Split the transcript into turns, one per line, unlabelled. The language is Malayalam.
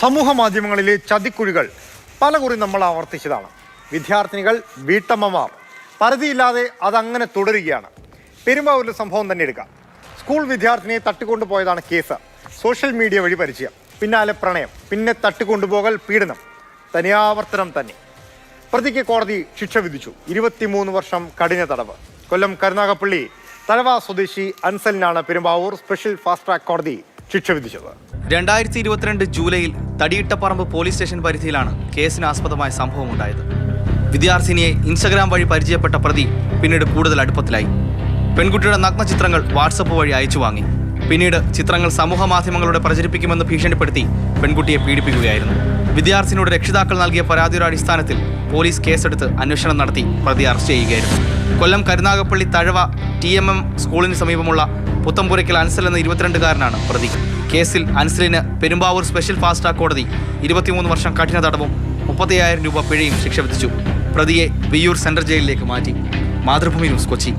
സമൂഹ മാധ്യമങ്ങളിലെ ചതിക്കുഴികൾ പലകുറി നമ്മൾ ആവർത്തിച്ചതാണ്. വിദ്യാർത്ഥിനികൾ വീട്ടമ്മമാർ പരിധിയില്ലാതെ അതങ്ങനെ തുടരുകയാണ്. പെരുമ്പാവൂരിലെ സംഭവം തന്നെ എടുക്കാം. സ്കൂൾ വിദ്യാർത്ഥിനിയെ തട്ടിക്കൊണ്ടുപോയതാണ് കേസ്. സോഷ്യൽ മീഡിയ വഴി പരിചയം. പിന്നാലെ പ്രണയം. പിന്നെ തട്ടിക്കൊണ്ടുപോകൽ പീഡനം. തനിയാവർത്തനം തന്നെ. പ്രതിക്ക് കോടതി ശിക്ഷ വിധിച്ചു. ഇരുപത്തിമൂന്ന് വർഷം കഠിന തടവ്. കൊല്ലം കരുനാഗപ്പള്ളി തലവ സ്വദേശി അൻസലിനാണ് പെരുമ്പാവൂർ സ്പെഷ്യൽ ഫാസ്റ്റ് ട്രാക്ക് കോടതി ശിക്ഷ വിധിച്ചത്.
രണ്ടായിരത്തി ഇരുപത്തിരണ്ട് ജൂലൈയിൽ തടിയിട്ടപ്പറമ്പ് പോലീസ് സ്റ്റേഷൻ പരിധിയിലാണ് കേസിന് ആസ്പദമായ സംഭവം ഉണ്ടായത് വിദ്യാർത്ഥിനിയെ ഇൻസ്റ്റഗ്രാം വഴി പരിചയപ്പെട്ട പ്രതി പിന്നീട് കൂടുതൽ അടുപ്പത്തിലായി. പെൺകുട്ടിയുടെ നഗ്ന ചിത്രങ്ങൾ വാട്സപ്പ് വഴി അയച്ചു വാങ്ങി. പിന്നീട് ചിത്രങ്ങൾ സമൂഹ മാധ്യമങ്ങളിലൂടെ പ്രചരിപ്പിക്കുമെന്ന് ഭീഷണിപ്പെടുത്തി പെൺകുട്ടിയെ പീഡിപ്പിക്കുകയായിരുന്നു. വിദ്യാർത്ഥിനിയുടെ രക്ഷിതാക്കൾ നൽകിയ പരാതിയുടെ അടിസ്ഥാനത്തിൽ പോലീസ് കേസെടുത്ത് അന്വേഷണം നടത്തി പ്രതി അറസ്റ്റ് ചെയ്യുകയായിരുന്നു. Kollam Karunagappally Thazhava T M M സ്കൂളിന് സമീപമുള്ള പുത്തമ്പുരയ്ക്കൽ അൻസൽ എന്ന ഇരുപത്തിരണ്ടുകാരനാണ് പ്രതി. കേസിൽ അൻസലിന് പെരുമ്പാവൂർ സ്പെഷ്യൽ ഫാസ്റ്റ് കോടതി ഇരുപത്തിമൂന്ന് വർഷം കഠിന തടവും മുപ്പത്തിയായിരം രൂപ പിഴയും ശിക്ഷ വിധിച്ചു. പ്രതിയെ വിയൂർ സെൻട്രൽ ജയിലിലേക്ക് മാറ്റി. മാതൃഭൂമി ന്യൂസ് കൊച്ചി.